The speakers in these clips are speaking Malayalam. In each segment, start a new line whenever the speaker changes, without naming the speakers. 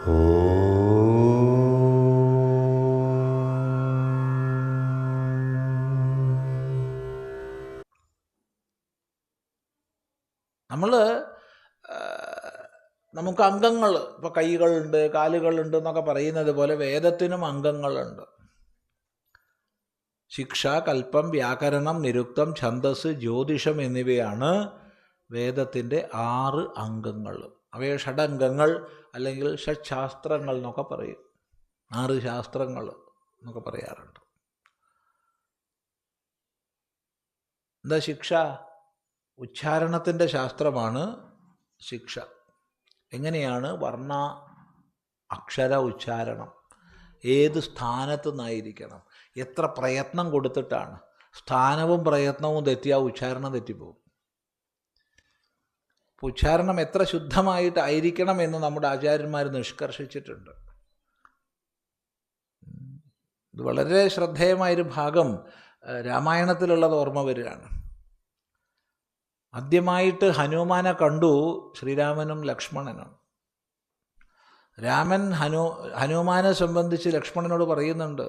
നമ്മൾ നമുക്ക് അംഗങ്ങൾ ഇപ്പോൾ കൈകളുണ്ട് കാലുകളുണ്ട് എന്നൊക്കെ പറയുന്നത് പോലെ വേദത്തിനും അംഗങ്ങളുണ്ട്. ശിക്ഷ കൽപ്പം വ്യാകരണം നിരുക്തം ഛന്ദസ് ജ്യോതിഷം എന്നിവയാണ് വേദത്തിന്റെ ആറ് അംഗങ്ങൾ. അവയെ ഷഡംഗങ്ങൾ അല്ലെങ്കിൽ ഷഡ്ശാസ്ത്രങ്ങൾ എന്നൊക്കെ പറയും. ആറ് ശാസ്ത്രങ്ങൾ എന്നൊക്കെ പറയാറുണ്ട്. എന്താ ശിക്ഷ? ഉച്ചാരണത്തിന്റെ ശാസ്ത്രമാണ് ശിക്ഷ. എങ്ങനെയാണ് വർണ അക്ഷര ഉച്ചാരണം? ഏത് സ്ഥാനത്ത് നിന്നായിരിക്കണം എത്ര പ്രയത്നം കൊടുത്തിട്ടാണ്? സ്ഥാനവും പ്രയത്നവും തെറ്റിയാൽ ഉച്ചാരണം തെറ്റിപ്പോകും അപ്പോൾ ഉച്ചാരണം എത്ര ശുദ്ധമായിട്ടായിരിക്കണം എന്ന് നമ്മുടെ ആചാര്യന്മാർ നിഷ്കർഷിച്ചിട്ടുണ്ട്. ഇത് വളരെ ശ്രദ്ധേയമായൊരു ഭാഗം രാമായണത്തിലുള്ളത് ഓർമ്മ വരികയാണ്. ആദ്യമായിട്ട് ഹനുമാനെ കണ്ടു ശ്രീരാമനും ലക്ഷ്മണനും. രാമൻ ഹനു ഹനുമാനെ സംബന്ധിച്ച് ലക്ഷ്മണനോട് പറയുന്നുണ്ട്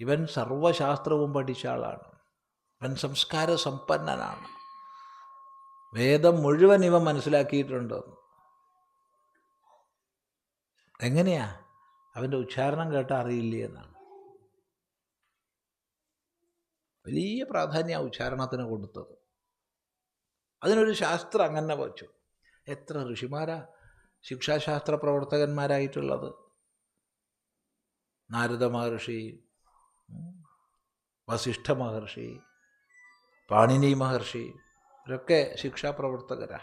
ഇവൻ സർവശാസ്ത്രവും പഠിച്ച ആളാണ്. ഇവൻ സംസ്കാര സമ്പന്നനാണ് വേദം മുഴുവൻ ഇവ മനസ്സിലാക്കിയിട്ടുണ്ട്. എങ്ങനെയാ? അവന്റെ ഉച്ചാരണം കേട്ട അറിയില്ല എന്നാണ്. വലിയ പ്രാധാന്യ ഉച്ചാരണത്തിന് കൊടുത്തത്. അതിനൊരു ശാസ്ത്രം അങ്ങനെ വച്ചു. എത്ര ഋഷിമാരാ ശിക്ഷാശാസ്ത്ര പ്രവർത്തകന്മാരായിട്ടുള്ളത്? നാരദ മഹർഷി വസിഷ്ഠ മഹർഷി പാണിനി മഹർഷി ഇവരൊക്കെ ശിക്ഷാപ്രവർത്തകരാണ്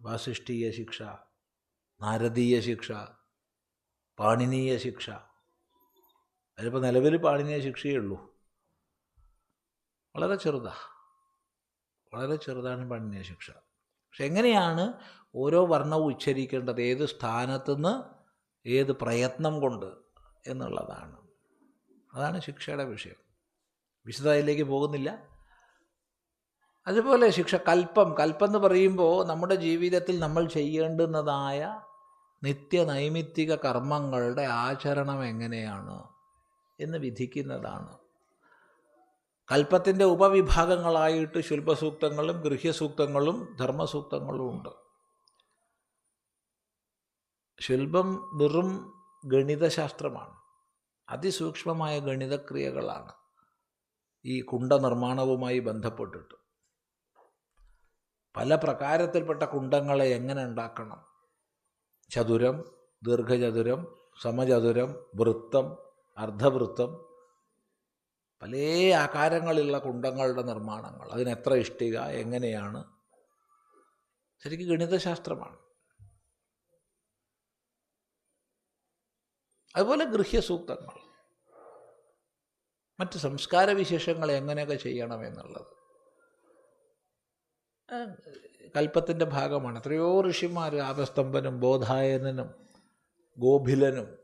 വാസിഷ്ഠീയ ശിക്ഷ നാരദീയ ശിക്ഷ പാണിനീയ ശിക്ഷ. അതിലിപ്പോൾ നിലവിൽ പാണിനീയ ശിക്ഷയേ ഉള്ളൂ. വളരെ ചെറുതാ. വളരെ ചെറുതാണ് പാണിനീയ ശിക്ഷ. പക്ഷെ എങ്ങനെയാണ് ഓരോ വർണവും ഉച്ചരിക്കേണ്ടത്? ഏത് സ്ഥാനത്തുനിന്ന് ഏത് പ്രയത്നം കൊണ്ട് എന്നുള്ളതാണ്. അതാണ് ശിക്ഷയുടെ വിഷയം. വിശദതയിലേക്ക് പോകുന്നില്ല. അതുപോലെ ശിക്ഷ കൽപ്പം. കൽപ്പം എന്ന് പറയുമ്പോൾ നമ്മുടെ ജീവിതത്തിൽ നമ്മൾ ചെയ്യേണ്ടുന്നതായ നിത്യ നൈമിത്തിക കർമ്മങ്ങളുടെ ആചരണം എങ്ങനെയാണ് എന്ന് വിധിക്കുന്നതാണ്. കൽപ്പത്തിന്റെ ഉപവിഭാഗങ്ങളായിട്ട് ശുൽഭസൂക്തങ്ങളും ഗൃഹ്യസൂക്തങ്ങളും ധർമ്മസൂക്തങ്ങളും ഉണ്ട്. ശില്പം വെറും ഗണിതശാസ്ത്രമാണ്. അതിസൂക്ഷ്മമായ ഗണിതക്രിയകളാണ് ഈ കുണ്ടനിർമ്മാണവുമായി ബന്ധപ്പെട്ടിട്ട്. പല പ്രകാരത്തിൽപ്പെട്ട കുണ്ടങ്ങളെ എങ്ങനെ ഉണ്ടാക്കണം? ചതുരം ദീർഘചതുരം സമചതുരം വൃത്തം അർദ്ധവൃത്തം പല ആകാരങ്ങളിലുള്ള കുണ്ടങ്ങളുടെ നിർമ്മാണങ്ങൾ. അതിനെത്ര ഇഷ്ടിക എങ്ങനെയാണ്? ശരിക്കും ഗണിതശാസ്ത്രമാണ്. അതുപോലെ ഗൃഹ്യസൂക്തങ്ങൾ. മറ്റ് സംസ്കാര വിശേഷങ്ങൾ എങ്ങനെയൊക്കെ ചെയ്യണം എന്നുള്ളത്. കൽപ്പത്തിന്റെ ഭാഗമാണ്. എത്രയോ ഋഷിമാർ ആപസ്തംഭനും ബോധായനനും ഗോഭിലനും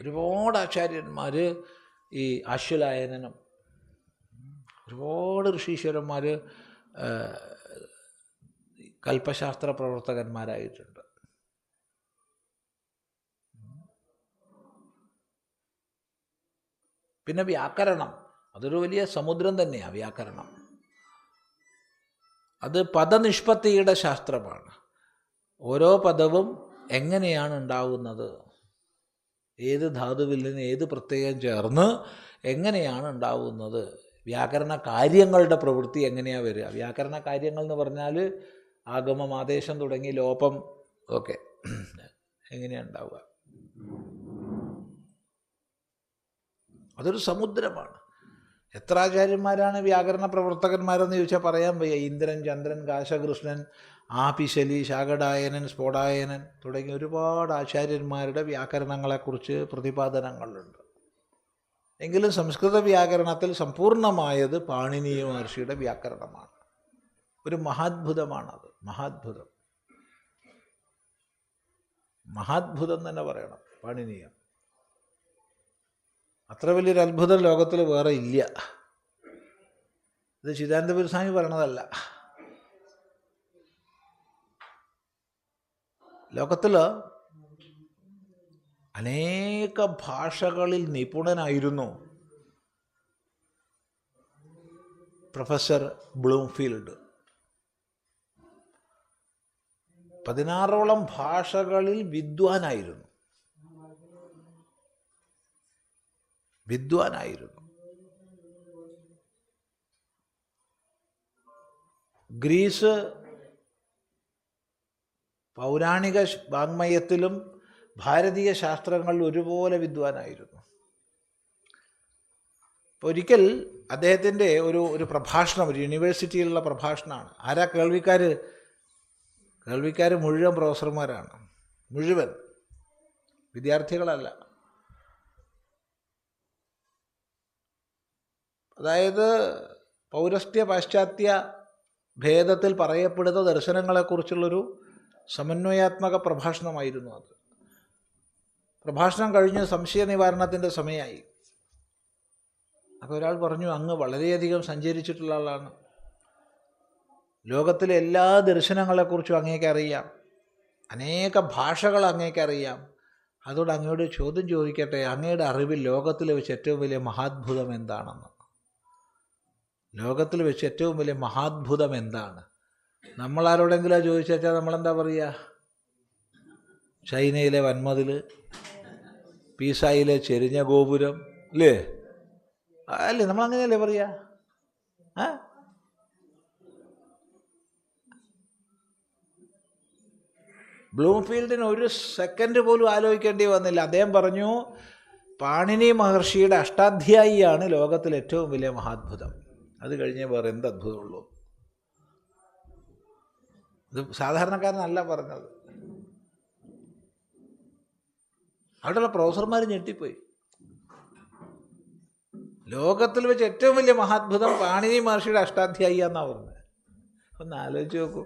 ഒരുപാട് ആചാര്യന്മാർ ഈ അശ്വലായനും ഒരുപാട് ഋഷീശ്വരന്മാർ കൽപ്പശാസ്ത്ര പ്രവർത്തകന്മാരായിട്ടുണ്ട്. പിന്നെ വ്യാകരണം. അതൊരു വലിയ സമുദ്രം തന്നെയാണ് വ്യാകരണം. അത് പദനിഷ്പത്തിയുടെ ശാസ്ത്രമാണ്. ഓരോ പദവും എങ്ങനെയാണ് ഉണ്ടാവുന്നത്? ഏത് ധാതുവിൽ നിന്ന് ഏത് പ്രത്യേകം ചേർന്ന് എങ്ങനെയാണ് ഉണ്ടാവുന്നത്? വ്യാകരണ കാര്യങ്ങളുടെ പ്രവൃത്തി എങ്ങനെയാണ് വരിക? വ്യാകരണ കാര്യങ്ങൾ എന്ന് പറഞ്ഞാൽ ആഗമം ആദേശം തുടങ്ങി ലോപം ഒക്കെ എങ്ങനെയാണ് ഉണ്ടാവുക? അതൊരു സമുദ്രമാണ്. എത്ര ആചാര്യന്മാരാണ് വ്യാകരണ പ്രവർത്തകന്മാരെന്ന് ചോദിച്ചാൽ പറയാൻ വയ്യ. ഇന്ദ്രൻ ചന്ദ്രൻ കാശകൃഷ്ണൻ ആപിശലി ശാകടായനൻ സ്ഫോടായനൻ തുടങ്ങിയ ഒരുപാട് ആചാര്യന്മാരുടെ വ്യാകരണങ്ങളെക്കുറിച്ച് പ്രതിപാദനങ്ങളുണ്ട്. എങ്കിലും സംസ്കൃത വ്യാകരണത്തിൽ സമ്പൂർണമായത് പാണിനീയ മഹർഷിയുടെ വ്യാകരണമാണ്. ഒരു മഹാത്ഭുതമാണത്. മഹാത്ഭുതം. മഹാത്ഭുതം തന്നെ പറയണം. പാണിനീയം. അത്ര വലിയൊരു അത്ഭുതം ലോകത്തിൽ വേറെ ഇല്ല. ഇത് ചിദാനന്ദപുരസ്വാമി പറയണതല്ല. ലോകത്തിൽ അനേക ഭാഷകളിൽ നിപുണനായിരുന്നു പ്രൊഫസർ ബ്ലൂംഫീൽഡ്. പതിനാറോളം ഭാഷകളിൽ വിദ്വാനായിരുന്നു. വിദ്വാനായിരുന്നു. ഗ്രീസ് പൗരാണിക വാങ്മയത്തിലും ഭാരതീയ ശാസ്ത്രങ്ങളിൽ ഒരുപോലെ വിദ്വാനായിരുന്നു. ഒരിക്കൽ അദ്ദേഹത്തിന്റെ ഒരു ഒരു പ്രഭാഷണം ഒരു യൂണിവേഴ്സിറ്റിയിലുള്ള പ്രഭാഷണമാണ്. ആരാ കേൾവിക്കാർ കേൾവിക്കാർ മുഴുവൻ പ്രൊഫസർമാരാണ്. മുഴുവൻ. വിദ്യാർത്ഥികളല്ല. അതായത് പൗരസ്ത്യ പാശ്ചാത്യ ഭേദത്തിൽ പറയപ്പെടുന്ന ദർശനങ്ങളെക്കുറിച്ചുള്ളൊരു സമന്വയാത്മക പ്രഭാഷണമായിരുന്നു അത്. പ്രഭാഷണം കഴിഞ്ഞ് സംശയ നിവാരണത്തിന്റെ സമയമായി. അപ്പോൾ ഒരാൾ പറഞ്ഞു അങ്ങ് വളരെയധികം സഞ്ചരിച്ചിട്ടുള്ള ആളാണ്. ലോകത്തിലെ എല്ലാ ദർശനങ്ങളെക്കുറിച്ചും അങ്ങേക്ക് അറിയാം. അനേക ഭാഷകൾ അങ്ങേക്ക് അറിയാം. അതുകൊണ്ട് അങ്ങയോട് ചോദ്യം ചോദിക്കട്ടെ? അങ്ങയുടെ അറിവിൽ ലോകത്തിൽ വെച്ച് ഏറ്റവും വലിയ മഹാത്ഭുതം എന്താണെന്ന്. ലോകത്തിൽ വെച്ച് ഏറ്റവും വലിയ മഹാത്ഭുതം എന്താണ്? നമ്മൾ ആരോടെങ്കിലും ചോദിച്ചാൽ നമ്മളെന്താ പറയുക ചൈനയിലെ വൻമതിൽ പീസായിലെ ചെരിഞ്ഞ ഗോപുരം അല്ലേ അല്ലേ നമ്മൾ അങ്ങനെയല്ലേ പറയുക ആ? ബ്ലൂംഫീൽഡിന് ഒരു സെക്കൻഡ് പോലും ആലോചിക്കേണ്ടി വന്നില്ല. അദ്ദേഹം പറഞ്ഞു പാണിനി മഹർഷിയുടെ അഷ്ടാധ്യായിയാണ് ലോകത്തിലെ ഏറ്റവും വലിയ മഹാത്ഭുതം. അത് കഴിഞ്ഞേ വേറെ എന്ത് അത്ഭുതമുള്ളൂ? ഇത് സാധാരണക്കാരനല്ല പറഞ്ഞത്. അവിടെയുള്ള പ്രൊഫസർമാർ ഞെട്ടിപ്പോയി. ലോകത്തിൽ വെച്ച് ഏറ്റവും വലിയ മഹാത്ഭുതം പാണിനി മഹർഷിയുടെ അഷ്ടാധ്യായി എന്നാണ് പറഞ്ഞത്. ഒന്ന് ആലോചിച്ച് നോക്കൂ.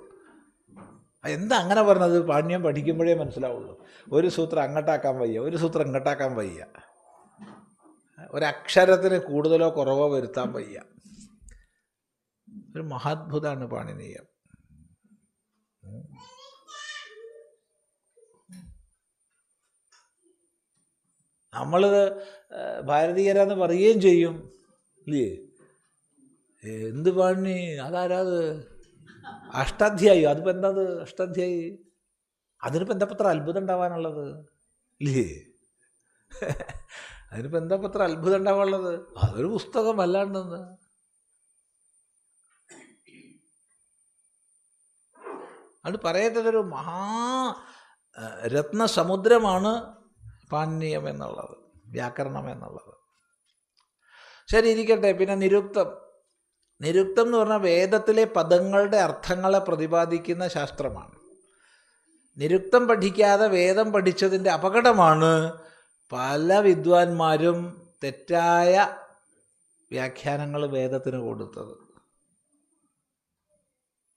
എന്താ അങ്ങനെ പറഞ്ഞത്? പാണ്യം പഠിക്കുമ്പോഴേ മനസ്സിലാവുള്ളൂ. ഒരു സൂത്രം അങ്ങോട്ടാക്കാൻ വയ്യ ഒരു സൂത്രം ഇങ്ങോട്ടാക്കാൻ വയ്യ. ഒരക്ഷരത്തിന് കൂടുതലോ കുറവോ വരുത്താൻ വയ്യ. ഒരു മഹാത്ഭുതമാണ് പാണിനീയം. നമ്മളത് ഭാരതീയരാന്ന് പറയുകയും ചെയ്യും. ഇല്ലേ? എന്ത് പാണി അതാരാത്? അഷ്ടാധ്യായി? അതിപ്പോൾ എന്താ അത് അഷ്ടാധ്യായി? അതിനിപ്പോൾ എന്താ പത്ര അത്ഭുതം ഉണ്ടാവാനുള്ളത്? ഇല്ലേ? അതിനിപ്പോൾ എന്താ പത്ര അത്ഭുതം ഉണ്ടാവാനുള്ളത്? അതൊരു പുസ്തകം അല്ലാണ്ടെന്ന്. അത് പറയത്തതൊരു മഹാ രത്നസമുദ്രമാണ് പാണ്യം എന്നുള്ളത് വ്യാകരണം എന്നുള്ളത്. ശരി ഇരിക്കട്ടെ. പിന്നെ നിരുക്തം. നിരുക്തം എന്ന് പറഞ്ഞാൽ വേദത്തിലെ പദങ്ങളുടെ അർത്ഥങ്ങളെ പ്രതിപാദിക്കുന്ന ശാസ്ത്രമാണ്. നിരുക്തം പഠിക്കാതെ വേദം പഠിച്ചതിന്റെ അപകടമാണ് പല വിദ്വാൻമാരും തെറ്റായ വ്യാഖ്യാനങ്ങൾ വേദത്തിന് കൊടുത്തത്.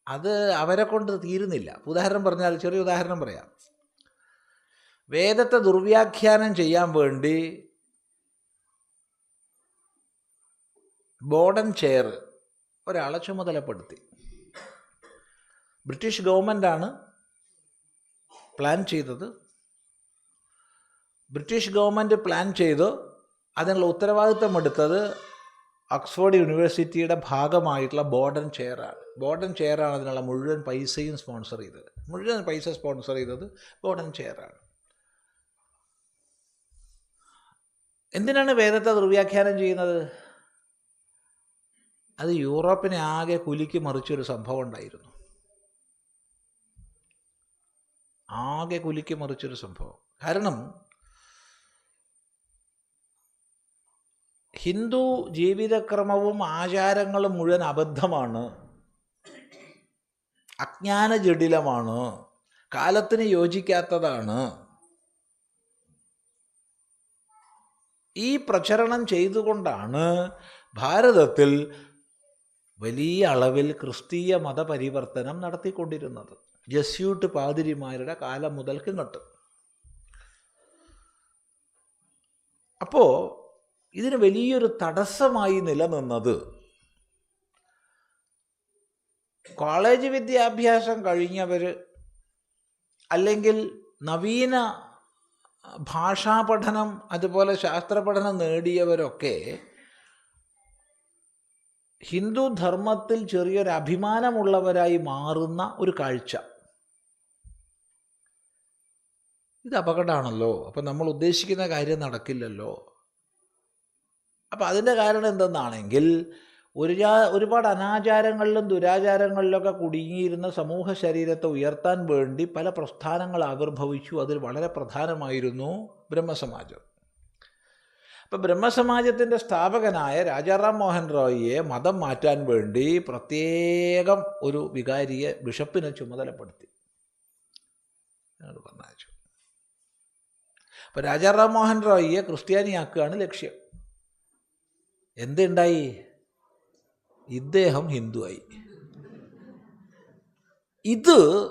അത് അവരെ കൊണ്ട് തീരുന്നില്ല. ഉദാഹരണം പറഞ്ഞാൽ ചെറിയ ഉദാഹരണം പറയാം. വേദത്തെ ദുർവ്യാഖ്യാനം ചെയ്യാൻ വേണ്ടി ബോർഡൻ ചെയർ ഒരാളെ ചുമതലപ്പെടുത്തി. ബ്രിട്ടീഷ് ഗവൺമെന്റാണ് പ്ലാൻ ചെയ്തത്. ബ്രിട്ടീഷ് ഗവൺമെന്റ് പ്ലാൻ ചെയ്തു. അതിനുള്ള ഉത്തരവാദിത്തം എടുത്തത് ഓക്സ്ഫോർഡ് യൂണിവേഴ്സിറ്റിയുടെ ഭാഗമായിട്ടുള്ള ബോർഡൻ ചെയറാണ്. ബോർഡൻ ചെയറാണ് അതിനുള്ള മുഴുവൻ പൈസയും സ്പോൺസർ ചെയ്തത്. മുഴുവൻ പൈസ സ്പോൺസർ ചെയ്തത് ബോർഡൻ ചെയറാണ്. എന്തിനാണ് വേദത്തെ ദുർവ്യാഖ്യാനം ചെയ്യുന്നത്? അത് യൂറോപ്പിനെ ആകെ കുലുക്കി മറിച്ചൊരു സംഭവം ഉണ്ടായിരുന്നു. ആകെ കുലുക്കി മറിച്ചൊരു സംഭവം. കാരണം ഹിന്ദു ജീവിതക്രമവും ആചാരങ്ങളും മുഴുവൻ അബദ്ധമാണ്. അജ്ഞാന ജടിലമാണ് കാലത്തിന് യോജിക്കാത്തതാണ്. ഈ പ്രചരണം ചെയ്തുകൊണ്ടാണ് ഭാരതത്തിൽ വലിയ അളവിൽ ക്രിസ്തീയ മതപരിവർത്തനം നടത്തിക്കൊണ്ടിരുന്നത്. ജസ്യൂട്ട് പാതിരിമാരുടെ കാലം മുതൽക്ക് ഇങ്ങോട്ട്. അപ്പോൾ ഇതിന് വലിയൊരു തടസ്സമായി നിലനിന്നത് കോളേജ് വിദ്യാഭ്യാസം കഴിഞ്ഞവർ അല്ലെങ്കിൽ നവീന ഭാഷാ പഠനം അതുപോലെ ശാസ്ത്ര പഠനം നേടിയവരൊക്കെ ഹിന്ദു ധർമ്മത്തിൽ ചെറിയൊരു അഭിമാനമുള്ളവരായി മാറുന്ന ഒരു കാഴ്ച. ഇത് അപകടമാണല്ലോ. അപ്പം നമ്മൾ ഉദ്ദേശിക്കുന്ന കാര്യം നടക്കില്ലല്ലോ. അപ്പം അതിന്റെ കാരണം എന്തെന്നാണെങ്കിൽ ഒരു ഒരുപാട് അനാചാരങ്ങളിലും ദുരാചാരങ്ങളിലൊക്കെ കുടുങ്ങിയിരുന്ന സമൂഹ ശരീരത്തെ ഉയർത്താൻ വേണ്ടി പല പ്രസ്ഥാനങ്ങൾ ആവിർഭവിച്ചു. അതിൽ വളരെ പ്രധാനമായിരുന്നു ബ്രഹ്മസമാജം. അപ്പം ബ്രഹ്മസമാജത്തിന്റെ സ്ഥാപകനായ രാജാറാം മോഹൻ റോയിയെ മതം മാറ്റാൻ വേണ്ടി പ്രത്യേകം ഒരു വികാരിയെ ബിഷപ്പിനെ ചുമതലപ്പെടുത്തി. പറഞ്ഞു അപ്പോൾ രാജാറാം മോഹൻ റോയിയെ ക്രിസ്ത്യാനിയാക്കുകയാണ് ലക്ഷ്യം. എന്തുണ്ടായി? ഇദ്ദേഹം ഹിന്ദുവായി. ഇത്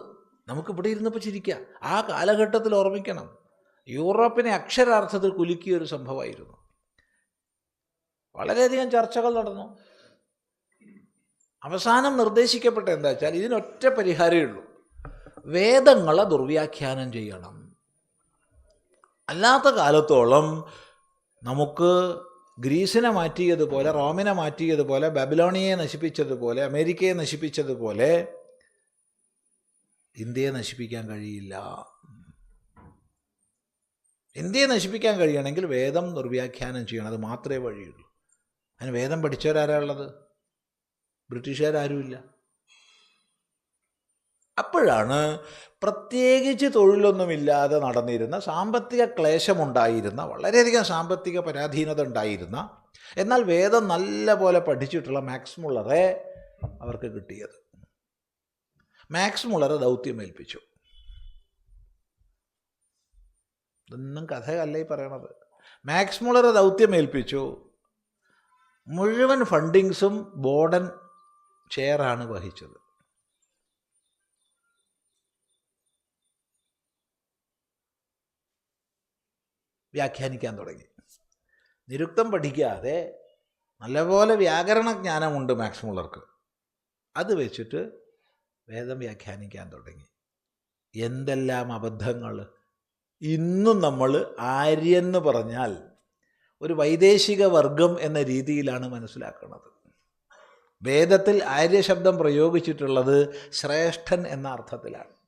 നമുക്കിവിടെ ഇരുന്നപ്പോൾ ചിരിക്കാം. ആ കാലഘട്ടത്തിൽ ഓർമ്മിക്കണം. യൂറോപ്പിനെ അക്ഷരാർത്ഥത്തിൽ കുലുക്കിയ ഒരു സംഭവമായിരുന്നു. വളരെയധികം ചർച്ചകൾ നടന്നു. അവസാനം നിർദ്ദേശിക്കപ്പെട്ട എന്താ വെച്ചാൽ ഇതിനൊറ്റ പരിഹാരമേ ഉള്ളൂ. വേദങ്ങളെ ദുർവ്യാഖ്യാനം ചെയ്യണം. അല്ലാത്ത കാലത്തോളം നമുക്ക് ഗ്രീസിനെ മാറ്റിയതുപോലെ റോമിനെ മാറ്റിയതുപോലെ ബബിലോണിയെ നശിപ്പിച്ചതുപോലെ അമേരിക്കയെ നശിപ്പിച്ചതുപോലെ ഇന്ത്യയെ നശിപ്പിക്കാൻ കഴിയില്ല. ഇന്ത്യയെ നശിപ്പിക്കാൻ കഴിയണമെങ്കിൽ വേദം നിർവ്യാഖ്യാനം ചെയ്യണം. അത് മാത്രമേ വഴിയുള്ളൂ. അതിന് വേദം പഠിച്ചവരാരാ ഉള്ളത്? ബ്രിട്ടീഷുകാരുമില്ല അപ്പോഴാണ് പ്രത്യേകിച്ച് തൊഴിലൊന്നുമില്ലാതെ നടന്നിരുന്ന സാമ്പത്തിക ക്ലേശമുണ്ടായിരുന്ന വളരെയധികം സാമ്പത്തിക പരാധീനത ഉണ്ടായിരുന്ന എന്നാൽ വേദം നല്ല പോലെ പഠിച്ചിട്ടുള്ള മാക്സ് മുള്ളറെ അവർക്ക് കിട്ടിയത്. മാക്സ് മുള്ളറെ ദൗത്യമേൽപ്പിച്ചു ഇതൊന്നും കഥയല്ല ഈ പറയണത്. മാക്സ് മുള്ളറെ ദൗത്യമേൽപ്പിച്ചു മുഴുവൻ ഫണ്ടിങ്സും ബോർഡൻ ചെയറാണ് വഹിച്ചത്. വ്യാഖ്യാനിക്കാൻ തുടങ്ങി. നിരുക്തം പഠിക്കാതെ നല്ലപോലെ വ്യാകരണ ജ്ഞാനമുണ്ട് മാക്സിമുള്ളവർക്ക് അത് വെച്ചിട്ട് വേദം വ്യാഖ്യാനിക്കാൻ തുടങ്ങി. എന്തെല്ലാം അബദ്ധങ്ങൾ? ഇന്നും നമ്മൾ ആര്യെന്ന് പറഞ്ഞാൽ ഒരു വൈദേശിക വർഗം എന്ന രീതിയിലാണ് മനസ്സിലാക്കുന്നത് വേദത്തിൽ ആര്യശബ്ദം പ്രയോഗിച്ചിട്ടുള്ളത് ശ്രേഷ്ഠൻ എന്ന അർത്ഥത്തിലാണ്.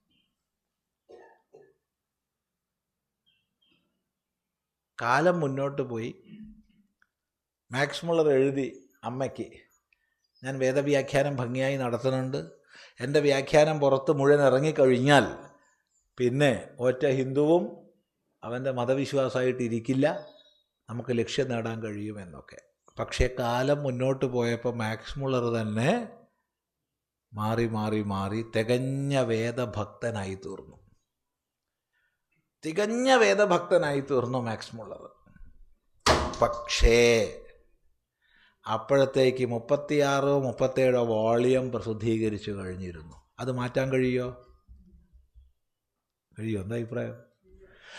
കാലം മുന്നോട്ട് പോയി. മാക്സ് മുള്ളർ എഴുതി അമ്മയ്ക്ക് ഞാൻ വേദവ്യാഖ്യാനം ഭംഗിയായി നടത്തുന്നുണ്ട്. എന്റെ വ്യാഖ്യാനം പുറത്ത് മുഴുവൻ ഇറങ്ങിക്കഴിഞ്ഞാൽ പിന്നെ ഒറ്റ ഹിന്ദുവും അവന്റെ മതവിശ്വാസമായിട്ട് ഇരിക്കില്ല. നമുക്ക് ലക്ഷ്യം നേടാൻ കഴിയുമെന്നൊക്കെ പക്ഷേ കാലം മുന്നോട്ട് പോയപ്പോൾ മാക്സ് മുള്ളർ തന്നെ മാറി മാറി മാറി തികഞ്ഞ വേദഭക്തനായി തീർന്നു. തികഞ്ഞ വേദഭക്തനായി തീർന്നു മാക്സിമുള്ളത്. പക്ഷേ അപ്പോഴത്തേക്ക് മുപ്പത്തിയാറോ മുപ്പത്തേഴോ വോളിയം പ്രസിദ്ധീകരിച്ചു കഴിഞ്ഞിരുന്നു. അത് മാറ്റാൻ കഴിയോ? കഴിയോ? എന്താ അഭിപ്രായം?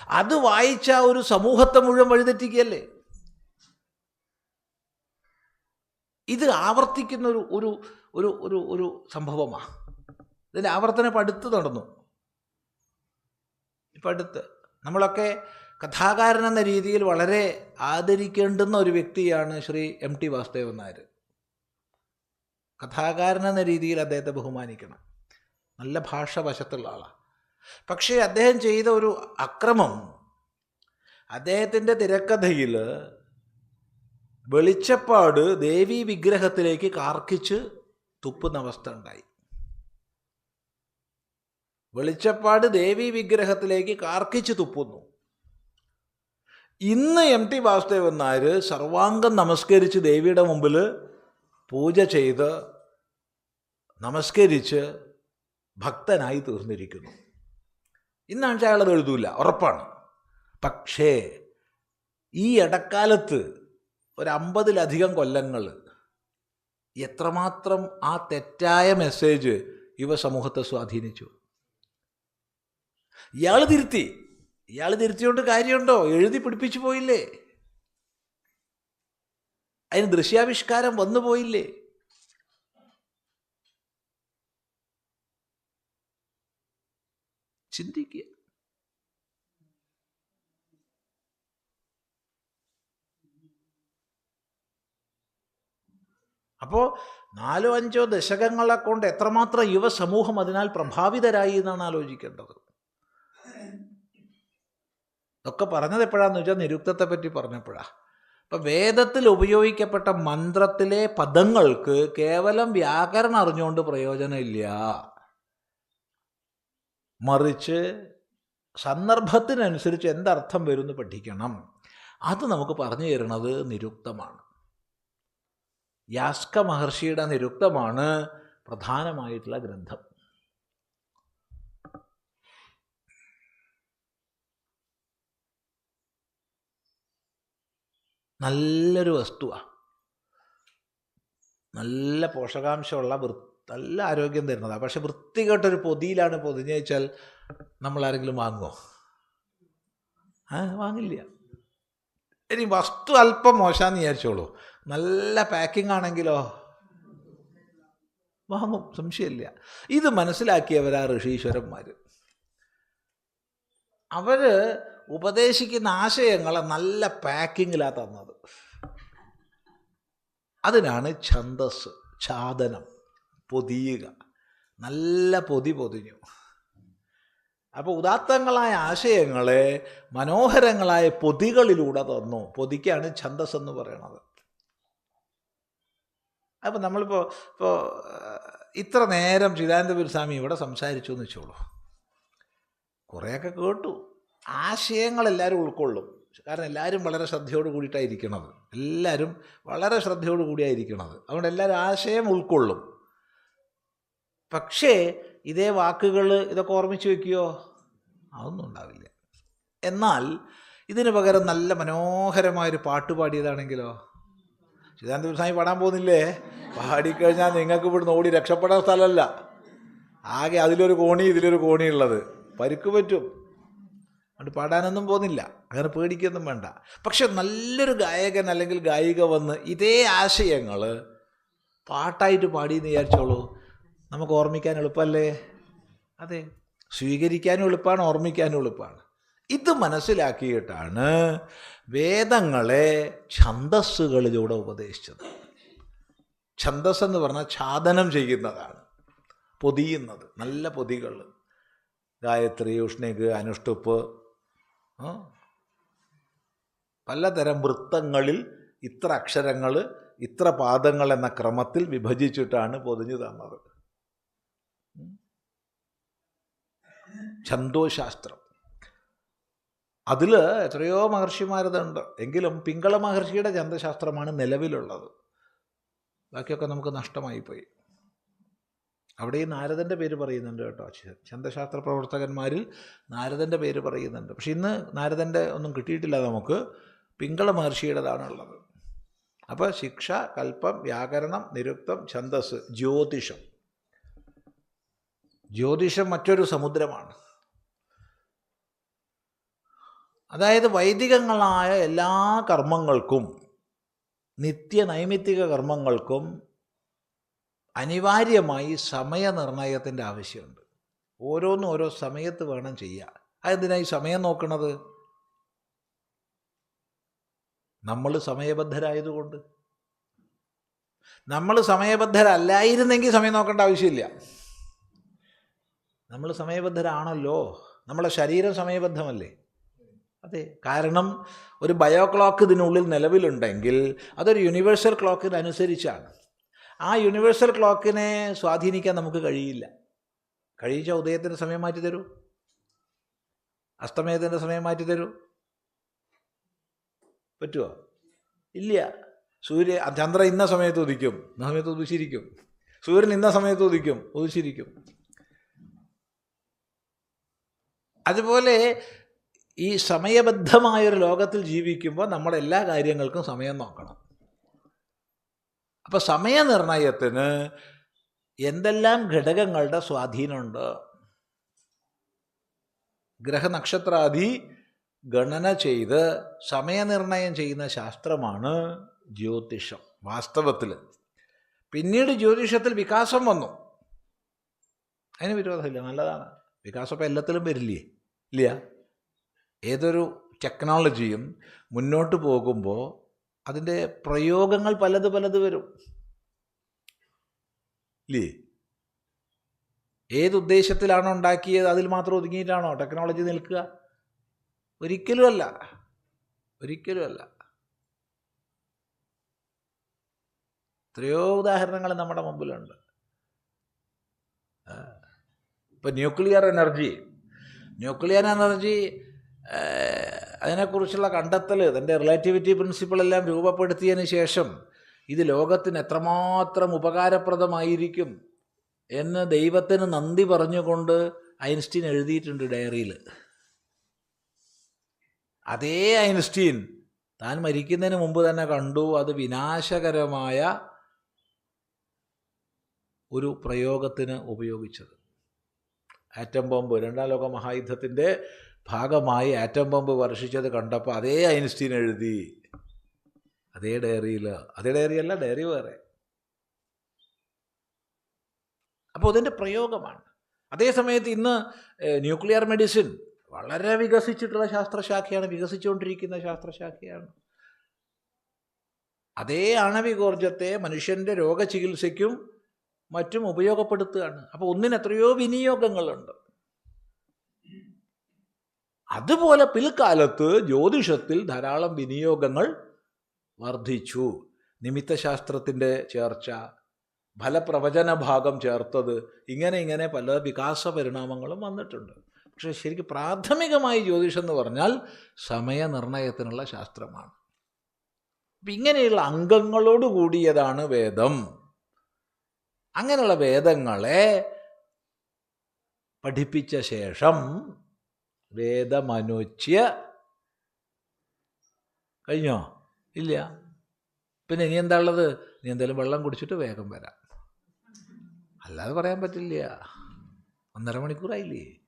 അത് വായിച്ച ഒരു സമൂഹത്തെ മുഴുവൻ വഴിതെറ്റിക്കുകയല്ലേ? ഇത് ആവർത്തിക്കുന്ന ഒരു ഒരു ഒരു ഒരു ഒരു സംഭവമാണ് ഇതിന്റെ ആവർത്തനം ഇപ്പം അടുത്ത് നടന്നു. ഇപ്പം അടുത്ത്. നമ്മളൊക്കെ കഥാകാരൻ എന്ന രീതിയിൽ വളരെ ആദരിക്കേണ്ടുന്ന ഒരു വ്യക്തിയാണ് ശ്രീ എം ടി വാസുദേവൻ നായർ. കഥാകാരൻ എന്ന രീതിയിൽ അദ്ദേഹത്തെ ബഹുമാനിക്കണം. നല്ല ഭാഷ വശത്തുള്ള ആളാണ് പക്ഷേ അദ്ദേഹം ചെയ്ത ഒരു അക്രമം അദ്ദേഹത്തിന്റെ തിരക്കഥയിൽ വെളിച്ചപ്പാട് ദേവി വിഗ്രഹത്തിലേക്ക് കാർക്കിച്ച് തുപ്പുന്ന അവസ്ഥ ഉണ്ടായി. വെളിച്ചപ്പാട് ദേവി വിഗ്രഹത്തിലേക്ക് കാർക്കിച്ച് തുപ്പുന്നു. ഇന്ന് എം ടി വാസുദേവൻ നായർ സർവാംഗം നമസ്കരിച്ച് ദേവിയുടെ മുമ്പിൽ പൂജ ചെയ്ത് നമസ്കരിച്ച് ഭക്തനായി തീർന്നിരിക്കുന്നു. ഇന്നാണ് അയാളത് എഴുതൂല ഉറപ്പാണ്. പക്ഷേ ഈ ഇടക്കാലത്ത് ഒരു അമ്പതിലധികം കൊല്ലങ്ങൾ എത്രമാത്രം ആ തെറ്റായ മെസ്സേജ് യുവസമൂഹത്തെ സ്വാധീനിച്ചു? ഇയാൾ തിരുത്തി. ഇയാൾ തിരുത്തിയോണ്ട് കാര്യമുണ്ടോ? എഴുതി പിടിപ്പിച്ചു പോയില്ലേ? അതിന് ദൃശ്യാവിഷ്കാരം വന്നു പോയില്ലേ? ചിന്തിക്കുക. അപ്പോൾ നാലോ അഞ്ചോ ദശകങ്ങളെ കൊണ്ട് എത്രമാത്രം യുവസമൂഹം അതിനാൽ പ്രഭാവിതരായി എന്നാണ് ആലോചിക്കേണ്ടത്. ഒക്കെ പറഞ്ഞത് എപ്പോഴാന്ന് വെച്ചാൽ നിരുക്തത്തെ പറ്റി പറഞ്ഞപ്പോഴാ. അപ്പം വേദത്തിൽ ഉപയോഗിക്കപ്പെട്ട മന്ത്രത്തിലെ പദങ്ങൾക്ക് കേവലം വ്യാകരണം അറിഞ്ഞുകൊണ്ട് പ്രയോജനമില്ല. മറിച്ച് സന്ദർഭത്തിനനുസരിച്ച് എന്തർത്ഥം വരുമെന്ന് പഠിക്കണം. അത് നമുക്ക് പറഞ്ഞു തരുന്നത് നിരുക്തമാണ്. യാസ്ക മഹർഷിയുടെ നിരുക്തമാണ് പ്രധാനമായിട്ടുള്ള ഗ്രന്ഥം. നല്ലൊരു വസ്തുവാണ് നല്ല പോഷകാംശമുള്ള വൃ നല്ല ആരോഗ്യം തരുന്നതാണ് പക്ഷെ വൃത്തികെട്ടൊരു പൊതിയിലാണ് പൊതിഞ്ഞു വെച്ചാൽ നമ്മൾ ആരെങ്കിലും വാങ്ങുമോ ആ വാങ്ങില്ല. ഇനി വസ്തു അല്പം മോശമെന്ന് വിചാരിച്ചോളൂ. നല്ല പാക്കിംഗ് ആണെങ്കിലോ? വാങ്ങും സംശയമില്ല. ഇത് മനസ്സിലാക്കിയവരാ ഋഷീശ്വരന്മാർ അവർ ഉപദേശിക്കുന്ന ആശയങ്ങളെ നല്ല പാക്കിങ്ങിലാണ് തന്നത്. അതിനാണ് ഛന്തസ് ഛാദനം പൊതിയുക. നല്ല പൊതി പൊതിഞ്ഞു. അപ്പോൾ ഉദാത്തങ്ങളായ ആശയങ്ങളെ മനോഹരങ്ങളായ പൊതികളിലൂടെ തന്നു. പൊതിക്കാണ് ഛന്തസ് എന്ന് പറയണത്. അപ്പോൾ നമ്മളിപ്പോൾ ഇപ്പോൾ ഇത്ര നേരം ചിദാനന്ദപുരസ്വാമി ഇവിടെ സംസാരിച്ചു എന്ന് വെച്ചോളൂ. കുറേയൊക്കെ കേട്ടു. ആശയങ്ങൾ എല്ലാവരും ഉൾക്കൊള്ളും. കാരണം എല്ലാവരും വളരെ ശ്രദ്ധയോട് കൂടിയിട്ടായിരിക്കണത് എല്ലാവരും വളരെ ശ്രദ്ധയോട് കൂടിയായിരിക്കണത് അതുകൊണ്ട് എല്ലാവരും ആശയം ഉൾക്കൊള്ളും. പക്ഷേ ഇതേ വാക്കുകൾ ഇതൊക്കെ ഓർമ്മിച്ച് വെക്കുകയോ അതൊന്നും ഉണ്ടാവില്ല. എന്നാൽ ഇതിന് പകരം നല്ല മനോഹരമായൊരു പാട്ട് പാടിയതാണെങ്കിലോ? ചിദാനന്ദ സ്വാമി പാടാൻ പോകുന്നില്ലേ? പാടിക്കഴിഞ്ഞാൽ നിങ്ങൾക്ക് ഇവിടുന്ന് ഓടി രക്ഷപ്പെടാൻ സ്ഥലമല്ല. ആകെ അതിലൊരു കോണി ഇതിലൊരു കോണി ഉള്ളത് പരുക്ക് പറ്റും. അതുകൊണ്ട് പാടാനൊന്നും പോകുന്നില്ല. അങ്ങനെ പേടിക്കൊന്നും വേണ്ട. പക്ഷെ നല്ലൊരു ഗായകൻ അല്ലെങ്കിൽ ഗായിക വന്ന് ഇതേ ആശയങ്ങൾ പാട്ടായിട്ട് പാടിയെന്ന് വിചാരിച്ചോളൂ. നമുക്ക് ഓർമ്മിക്കാൻ എളുപ്പമല്ലേ? അതെ. സ്വീകരിക്കാനും എളുപ്പമാണ് ഓർമ്മിക്കാനും എളുപ്പമാണ്. ഇത് മനസ്സിലാക്കിയിട്ടാണ് വേദങ്ങളെ ഛന്തസ്സുകളിലൂടെ ഉപദേശിച്ചത്. ഛന്തസ് എന്ന് പറഞ്ഞാൽ ഛാദനം ചെയ്യുന്നതാണ്. പൊതിയുന്നത്. നല്ല പൊതികൾ. ഗായത്രി ഉഷ്ണിക് അനുഷ്ടുപ്പ് പലതരം വൃത്തങ്ങളിൽ ഇത്ര അക്ഷരങ്ങൾ ഇത്ര പാദങ്ങൾ എന്ന ക്രമത്തിൽ വിഭജിച്ചിട്ടാണ് പൊതിഞ്ഞു തന്നത്. ഛന്തോശാസ്ത്രം അതിൽ എത്രയോ മഹർഷിമാരതുണ്ട്. എങ്കിലും പിങ്കള മഹർഷിയുടെ ഛന്തശാസ്ത്രമാണ് നിലവിലുള്ളത്. ബാക്കിയൊക്കെ നമുക്ക് നഷ്ടമായി പോയി അവിടെ ഈ നാരദന്റെ പേര് പറയുന്നുണ്ട് കേട്ടോ. ഛന്തശാസ്ത്ര പ്രവർത്തകന്മാരിൽ നാരദന്റെ പേര് പറയുന്നുണ്ട്. പക്ഷെ ഇന്ന് നാരദന്റെ ഒന്നും കിട്ടിയിട്ടില്ല നമുക്ക്. പിങ്കള മഹർഷിയുടേതാണുള്ളത്. അപ്പോൾ ശിക്ഷ കൽപ്പം വ്യാകരണം നിരുക്തം ഛന്തസ് ജ്യോതിഷം. ജ്യോതിഷം മറ്റൊരു സമുദ്രമാണ്. അതായത് വൈദികങ്ങളായ എല്ലാ കർമ്മങ്ങൾക്കും നിത്യ നൈമിത്തിക കർമ്മങ്ങൾക്കും അനിവാര്യമായി സമയനിർണയത്തിന്റെ ആവശ്യമുണ്ട്. ഓരോന്നും ഓരോ സമയത്ത് വേണം ചെയ്യുക അതെന്തിനായി സമയം നോക്കണത്? നമ്മൾ സമയബദ്ധരായതുകൊണ്ട്. നമ്മൾ സമയബദ്ധരല്ലായിരുന്നെങ്കിൽ സമയം നോക്കേണ്ട ആവശ്യമില്ല. നമ്മൾ സമയബദ്ധരാണല്ലോ. നമ്മളെ ശരീരം സമയബദ്ധമല്ലേ? അതെ. കാരണം ഒരു ബയോ ക്ലോക്ക് ഇതിനുള്ളിൽ നിലവിലുണ്ടെങ്കിൽ അതൊരു യൂണിവേഴ്സൽ ക്ലോക്കിനനുസരിച്ചാണ്. ആ യൂണിവേഴ്സൽ ക്ലോക്കിനെ സ്വാധീനിക്കാൻ നമുക്ക് കഴിയില്ല. കഴിയിച്ച ഉദയത്തിന്റെ സമയം മാറ്റി തരൂ. അസ്തമയത്തിന്റെ സമയം മാറ്റി തരൂ. പറ്റുമോ ഇല്ല. സൂര്യ ചന്ദ്ര ഇന്ന സമയത്ത് ഉദിക്കും. ഇന്ന സമയത്ത് ഉദിച്ചിരിക്കും. സൂര്യൻ ഇന്ന സമയത്ത് ഉദിക്കും. ഉദിച്ചിരിക്കും. അതുപോലെ ഈ സമയബദ്ധമായൊരു ലോകത്തിൽ ജീവിക്കുമ്പോൾ നമ്മുടെ എല്ലാ കാര്യങ്ങൾക്കും സമയം നോക്കണം. അപ്പോൾ സമയനിർണയത്തിന് എന്തെല്ലാം ഘടകങ്ങളുടെ സ്വാധീനമുണ്ട്? ഗ്രഹനക്ഷത്രാദി ഗണന ചെയ്ത് സമയനിർണയം ചെയ്യുന്ന ശാസ്ത്രമാണ് ജ്യോതിഷം വാസ്തവത്തിൽ പിന്നീട് ജ്യോതിഷത്തിൽ വികാസം വന്നു. അതിന് വിരോധമില്ല നല്ലതാണ്. വികാസം ഇപ്പോൾ എല്ലാത്തിലും വരില്ലേ? ഇല്ല. ഏതൊരു ടെക്നോളജിയും മുന്നോട്ട് പോകുമ്പോൾ അതിന്റെ പ്രയോഗങ്ങൾ പലത് പലത് വരും. ഇല്ലേ ഏതുദ്ദേശത്തിലാണോ ഉണ്ടാക്കിയത് അതിൽ മാത്രം ഒതുങ്ങിയിട്ടാണോ ടെക്നോളജി നിൽക്കുക? ഒരിക്കലുമല്ല. ഒരിക്കലുമല്ല. എത്രയോ ഉദാഹരണങ്ങൾ നമ്മുടെ മുമ്പിലുണ്ട്. ഇപ്പം ന്യൂക്ലിയർ എനർജി. ന്യൂക്ലിയർ എനർജി അതിനെക്കുറിച്ചുള്ള കണ്ടെത്തൽ തന്റെ റിലേറ്റിവിറ്റി പ്രിൻസിപ്പിളെല്ലാം രൂപപ്പെടുത്തിയതിന് ശേഷം ഇത് ലോകത്തിന് എത്രമാത്രം ഉപകാരപ്രദമായിരിക്കും എന്ന് ദൈവത്തിന് നന്ദി പറഞ്ഞുകൊണ്ട് ഐൻസ്റ്റീൻ എഴുതിയിട്ടുണ്ട് ഡയറിയിൽ. അതേ ഐൻസ്റ്റീൻ താൻ മരിക്കുന്നതിന് മുമ്പ് തന്നെ കണ്ടു അത് വിനാശകരമായ ഒരു പ്രയോഗത്തിന് ഉപയോഗിച്ചത്. ആറ്റം ബോംബ് രണ്ടാം ലോക മഹായുദ്ധത്തിന്റെ ഭാഗമായി ആറ്റം ബോംബ് വർഷിച്ചത് കണ്ടപ്പോൾ അതേ ഐൻസ്റ്റീൻ എഴുതി. അതേ ഡയറിയിൽ അതേ ഡയറി അല്ല ഡയറി വേറെ. അപ്പോൾ അതിന്റെ പ്രയോഗമാണ്. അതേ സമയത്ത് ഇന്ന് ന്യൂക്ലിയർ മെഡിസിൻ വളരെ വികസിച്ചിട്ടുള്ള ശാസ്ത്രശാഖയാണ് വികസിച്ചുകൊണ്ടിരിക്കുന്ന ശാസ്ത്രശാഖയാണ്. അതേ അണവികോർജത്തെ മനുഷ്യന്റെ രോഗചികിത്സയ്ക്കും മറ്റും ഉപയോഗപ്പെടുത്തുകയാണ്. അപ്പോൾ ഒന്നിന് എത്രയോ വിനിയോഗങ്ങളുണ്ട്. അതുപോലെ പിൽക്കാലത്ത് ജ്യോതിഷത്തിൽ ധാരാളം വിനിയോഗങ്ങൾ വർദ്ധിച്ചു. നിമിത്തശാസ്ത്രത്തിന്റെ ചേർച്ച ഫലപ്രവചന ഭാഗം ചേർത്തത് ഇങ്ങനെ ഇങ്ങനെ പല വികാസ പരിണാമങ്ങളും വന്നിട്ടുണ്ട്. പക്ഷേ ശരിക്കും പ്രാഥമികമായി ജ്യോതിഷം എന്ന് പറഞ്ഞാൽ സമയനിർണയത്തിനുള്ള ശാസ്ത്രമാണ്. അപ്പം ഇങ്ങനെയുള്ള അംഗങ്ങളോട് കൂടിയതാണ് വേദം. അങ്ങനെയുള്ള വേദങ്ങളെ പഠിപ്പിച്ച ശേഷം വേദമനുച്യ. കഴിഞ്ഞോ? ഇല്ല. പിന്നെ ഇനി എന്താ ഉള്ളത്? നീ എന്തായാലും വെള്ളം കുടിച്ചിട്ട് വേഗം വരാം. അല്ലാതെ പറയാൻ പറ്റില്ല. ഒന്നര മണിക്കൂറായില്ലേ?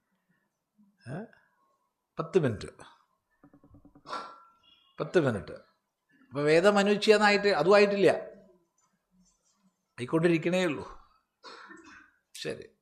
പത്ത് മിനിറ്റ്. പത്ത് മിനിറ്റ്. അപ്പോൾ വേദമനുച്യെന്നായിട്ട് അതും ആയിട്ടില്ല ആയിക്കൊണ്ടിരിക്കണേ ഉള്ളൂ. ശരി.